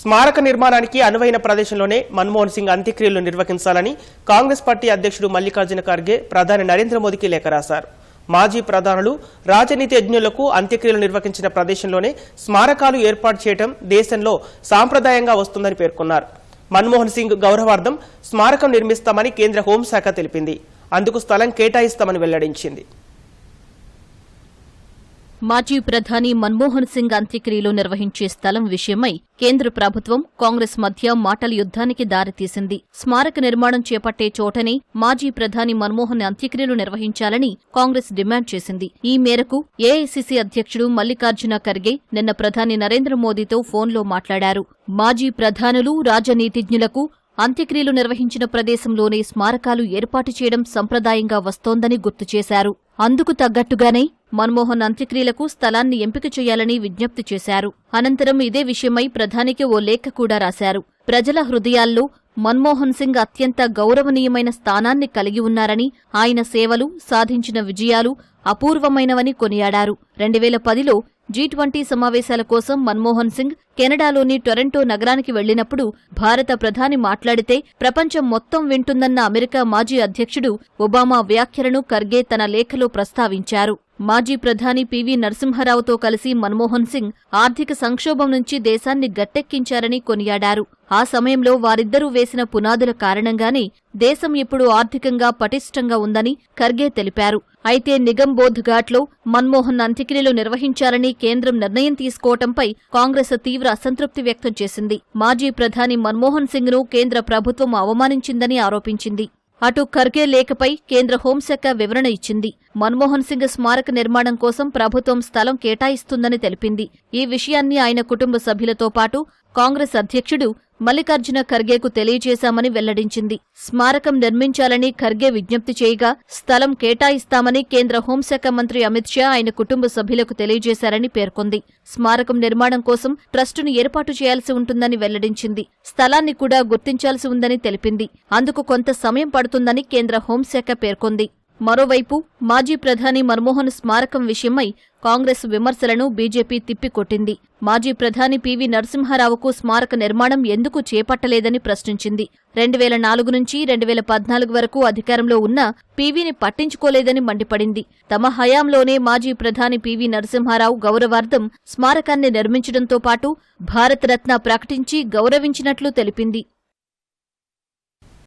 స్మారక నిర్మాణానికి అనువైన ప్రదేశంలోనే మన్మోహన్ సింగ్ అంత్యక్రియలు నిర్వహించాలని కాంగ్రెస్ పార్టీ అధ్యక్షుడు మల్లికార్జున ఖర్గే ప్రధాని నరేంద్ర మోదీకి లేఖ రాశారు. మాజీ ప్రధానులు రాజనీతిజ్ఞులకు అంత్యక్రియలు నిర్వహించిన ప్రదేశంలోనే స్మారకాలు ఏర్పాటు చేయడం దేశంలో సాంప్రదాయంగా వస్తుందని పేర్కొన్నారు. మన్మోహన్ సింగ్ గౌరవార్థం స్మారకం నిర్మిస్తామని కేంద్ర హోంశాఖ తెలిపింది. అందుకు స్థలం కేటాయిస్తామని వెల్లడించింది. మాజీ ప్రధాని మన్మోహన్ సింగ్ అంత్యక్రియలు నిర్వహించే స్థలం విషయమై కేంద్ర ప్రభుత్వం కాంగ్రెస్ మధ్య మాటల యుద్ధానికి దారితీసింది. స్మారక నిర్మాణం చేపట్టే చోటనే మాజీ ప్రధాని మన్మోహన్ అంత్యక్రియలు నిర్వహించాలని కాంగ్రెస్ డిమాండ్ చేసింది. ఈ మేరకు ఏఐసిసి అధ్యక్షుడు మల్లికార్జున ఖర్గే నిన్న ప్రధాని నరేంద్ర మోదీతో ఫోన్లో మాట్లాడారు. మాజీ ప్రధానులు రాజనీతిజ్ఞులకు అంత్యక్రియలు నిర్వహించిన ప్రదేశంలోనే స్మారకాలు ఏర్పాటు చేయడం సంప్రదాయంగా వస్తోందని గుర్తు చేశారు. అందుకు తగ్గట్టుగానే మన్మోహన్ అంత్యక్రియలకు స్థలాన్ని ఎంపిక చేయాలని విజ్ఞప్తి చేశారు. అనంతరం ఇదే విషయమై ప్రధానికి ఓ లేఖ కూడా రాశారు. ప్రజల హృదయాల్లో మన్మోహన్ సింగ్ అత్యంత గౌరవనీయమైన స్థానాన్ని కలిగి ఉన్నారని ఆయన సేవలు సాధించిన విజయాలు అపూర్వమైనవని కొనియాడారు. రెండు వేల పదిలో జీ ట్వంటీ సమావేశాల కోసం మన్మోహన్ సింగ్ కెనడాలోని టొరంటో నగరానికి వెళ్ళినప్పుడు భారత ప్రధాని మాట్లాడితే ప్రపంచం మొత్తం వింటుందన్న అమెరికా మాజీ అధ్యక్షుడు ఒబామా వ్యాఖ్యలను ఖర్గే తన లేఖలో ప్రస్తావించారు. మాజీ ప్రధాని పివి నరసింహారావుతో కలిసి మన్మోహన్ సింగ్ ఆర్థిక సంక్షోభం నుంచి దేశాన్ని గట్టెక్కించారని కొనియాడారు. ఆ సమయంలో వారిద్దరూ వేసిన పునాదుల కారణంగానే దేశం ఇప్పుడు ఆర్థికంగా పటిష్టంగా ఉందని ఖర్గే తెలిపారు. అయితే నిగం ఘాట్లో మన్మోహన్ అంత్యక్రియలు నిర్వహించాలని కేంద్రం నిర్ణయం తీసుకోవటంపై కాంగ్రెస్ తీవ్ర అసంతృప్తి వ్యక్తం చేసింది. మాజీ ప్రధాని మన్మోహన్ సింగ్ను కేంద్ర ప్రభుత్వం అవమానించిందని ఆరోపించింది. అటు ఖర్గే లేఖపై కేంద్ర హోంశాఖ వివరణ ఇచ్చింది. మన్మోహన్ సింగ్ స్మారక నిర్మాణం కోసం ప్రభుత్వం స్థలం కేటాయిస్తుందని తెలిపింది. ఈ విషయాన్ని ఆయన కుటుంబ సభ్యులతో పాటు కాంగ్రెస్ అధ్యక్షుడు మల్లికార్జున ఖర్గేకు తెలియజేశామని వెల్లడించింది. స్మారకం నిర్మించాలని ఖర్గే విజ్ఞప్తి చేయగా స్థలం కేటాయిస్తామని కేంద్ర హోంశాఖ మంత్రి అమిత్ షా ఆయన కుటుంబ సభ్యులకు తెలియజేశారని పేర్కొంది. స్మారకం నిర్మాణం కోసం ట్రస్టును ఏర్పాటు చేయాల్సి ఉంటుందని వెల్లడించింది. స్థలాన్ని కూడా గుర్తించాల్సి ఉందని తెలిపింది. అందుకు కొంత సమయం పడుతుందని కేంద్ర హోంశాఖ పేర్కొంది. మరోవైపు మాజీ ప్రధాని మన్మోహన్ స్మారకం విషయమై కాంగ్రెస్ విమర్శలను బీజేపీ తిప్పికొట్టింది. మాజీ ప్రధాని పివి నరసింహారావుకు స్మారక నిర్మాణం ఎందుకు చేపట్టలేదని ప్రశ్నించింది. రెండు వేల నాలుగు నుంచి రెండు వేల పద్నాలుగు వరకు అధికారంలో ఉన్న పీవీని పట్టించుకోలేదని మండిపడింది. తమ హయాంలోనే మాజీ ప్రధాని పివి నరసింహారావు గౌరవార్థం స్మారకాన్ని నిర్మించడంతో పాటు భారతరత్న ప్రకటించి గౌరవించినట్లు తెలిపింది.